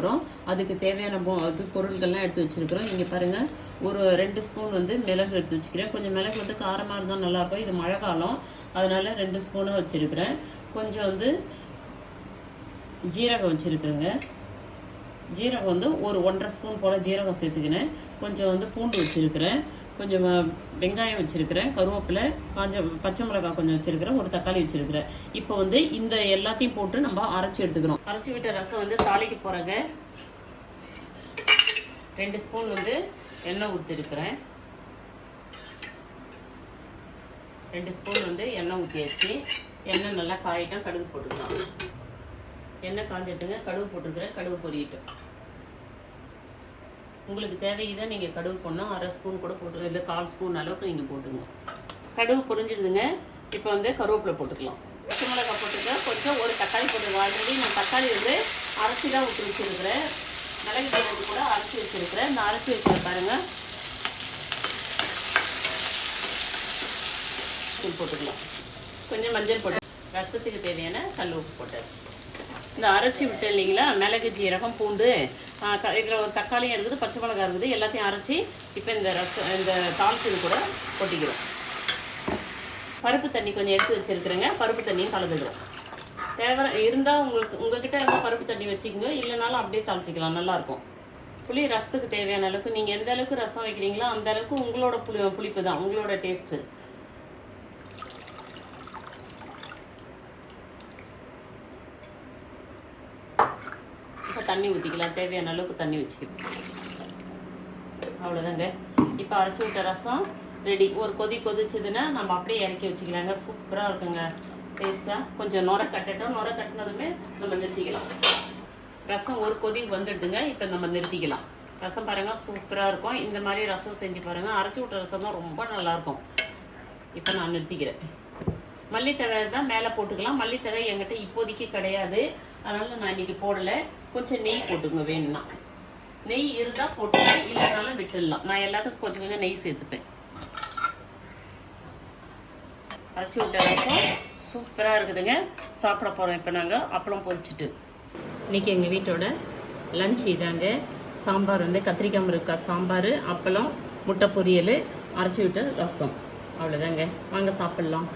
வச்சுருக்குறோம். அதுக்கு தேவையான பொ அது பொருட்கள்லாம் எடுத்து வச்சுருக்குறோம். இங்கே பாருங்கள் ஒரு ரெண்டு ஸ்பூன் வந்து மிளகு எடுத்து வச்சுக்கிறேன். கொஞ்சம் மிளகு வந்து காரமாக இருந்தால் நல்லாயிருக்கும். இது மழை காலம். அதனால் ரெண்டு ஸ்பூனாக வச்சுருக்கிறேன். கொஞ்சம் வந்து ஜீரகம் வச்சுருக்குறேங்க. ஜீரகம் வந்து ஒரு ஒன்றரை ஸ்பூன் போல் ஜீரகம் சேர்த்துக்கினேன். கொஞ்சம் வந்து பூண்டு வச்சுருக்கிறேன். கொஞ்சம் வெங்காயம் வச்சுருக்கிறேன் கருவேப்பிலை காஞ்ச பச்சை மிளகாய் கொஞ்சம் வச்சுருக்கிறேன் ஒரு தக்காளி வச்சுருக்கிறேன். இப்போ வந்து இந்த எல்லாத்தையும் போட்டு நம்ம அரைச்சி எடுத்துக்கிறோம். அரைச்சி விட்ட ரசம் வந்து தாளிக்கு போகிறங்க ரெண்டு ஸ்பூன் வந்து எண்ணெய் ஊற்றிருக்கிறேன் ரெண்டு ஸ்பூன் வந்து எண்ணெய் ஊற்றியாச்சு எண்ணெய் நல்லா காயிட்டோம் கடுகு போட்டுக்கலாம். எண்ணெய் காஞ்சிட்டுங்க கடுகு போட்டுருக்கிறேன் கடுகு பொரியட்டும். உங்களுக்கு தேவைக்குதான் நீங்கள் கடுகு போடணும் அரை ஸ்பூன் கூட போட்டு இல்லை கால் ஸ்பூன் அளவுக்கு நீங்கள் போட்டுங்க கடுகு பொரிஞ்சிடுதுங்க. இப்போ வந்து கருவேப்பிலை போட்டுக்கலாம். பச்சை மிளகாய் போட்டுக்க கொஞ்சம் ஒரு தக்காளி போட்டுருக்கேன் ஆல்ரெடி நான் தக்காளி வந்து அரைச்சி தான் ஊற்றி வச்சுருக்கிறேன். மிளகு ஜீரகம் கூட அரைச்சி வச்சுருக்கிறேன். இந்த அரைச்சி வச்சுருக்க பாருங்கள் போட்டுக்கலாம். கொஞ்சம் மஞ்சள் போட்டு ரசத்துக்கு தேவையான கல் உப்பு போட்டாச்சு. இந்த அரைச்சி விட்டு இல்லைங்களா? மிளகு ஜீரகம் பூண்டு இதில் ஒரு தக்காளியும் இருக்குது பச்சை மிளகா இருக்குது எல்லாத்தையும் அரைச்சி இப்போ இந்த ரசம் இந்த தாளிச்சது கூட கொட்டிக்கிறோம். பருப்பு தண்ணி கொஞ்சம் எடுத்து வச்சுருக்குறேங்க. பருப்பு தண்ணியும் கலந்துக்கிறோம். தேவை இருந்தால் உங்களுக்கு உங்ககிட்ட இருந்தால் பருப்பு தண்ணி வச்சுக்கோங்க. இல்லைனாலும் அப்படியே தாளிச்சிக்கலாம். நல்லாயிருக்கும். புளி ரசத்துக்கு தேவையான அளவுக்கு நீங்கள் எந்த அளவுக்கு ரசம் வைக்கிறீங்களோ அந்த அளவுக்கு உங்களோட புளி புளிப்பு தான். உங்களோட டேஸ்ட்டு இப்போ தண்ணி ஊற்றிக்கலாம் தேவையான அளவுக்கு தண்ணி வச்சுக்கலாம் அவ்வளோதாங்க இப்போ அரைச்சி விட்ட ரசம் ரெடி ஒரு கொதி கொதிச்சதுன்னா நம்ம அப்படியே இறக்கி வச்சுக்கலாங்க. சூப்பராக இருக்குங்க. டேஸ்ட்டாக கொஞ்சம் நுர கட்டட்டும். நுர கட்டினதுமே நம்ம நிறுத்திக்கலாம். ரசம் ஒரு கொதி வந்துடுதுங்க. இப்போ நம்ம நிறுத்திக்கலாம். ரசம் பாருங்கள் சூப்பராக இருக்கும். இந்த மாதிரி ரசம் செஞ்சு பாருங்கள் அரைச்சி விட்ட ரசம் தான் ரொம்ப நல்லாயிருக்கும் இப்போ நான் நிறுத்திக்கிறேன். மல்லித்தழை தான் மேலே போட்டுக்கலாம். மல்லித்தழை என்கிட்ட இப்போதைக்கு கிடையாது. அதனால் நான் இன்னைக்கு போடலை. கொஞ்சம் நெய் போட்டுங்க வேணும்னா. நெய் இருந்தால் போட்டுங்க இல்லைனாலும் விட்டுடலாம். நான் எல்லாத்துக்கும் கொஞ்சம் கொஞ்சம் நெய் சேர்த்துப்பேன். அரைச்சி விட்ட ரசம் சூப்பராக இருக்குதுங்க. சாப்பிட போகிறோம் இப்போ நாங்கள் அப்பளம் பொரிச்சிட்டு. இன்றைக்கி எங்கள் வீட்டோட லஞ்ச் இதாங்க. சாம்பார் வந்து கத்திரிக்காய் முருங்கைக்காய் சாம்பார் அப்பளம் முட்டை பொரியல் அரைச்சி விட்ட ரசம். அவ்வளோதாங்க வாங்க சாப்பிட்லாம்.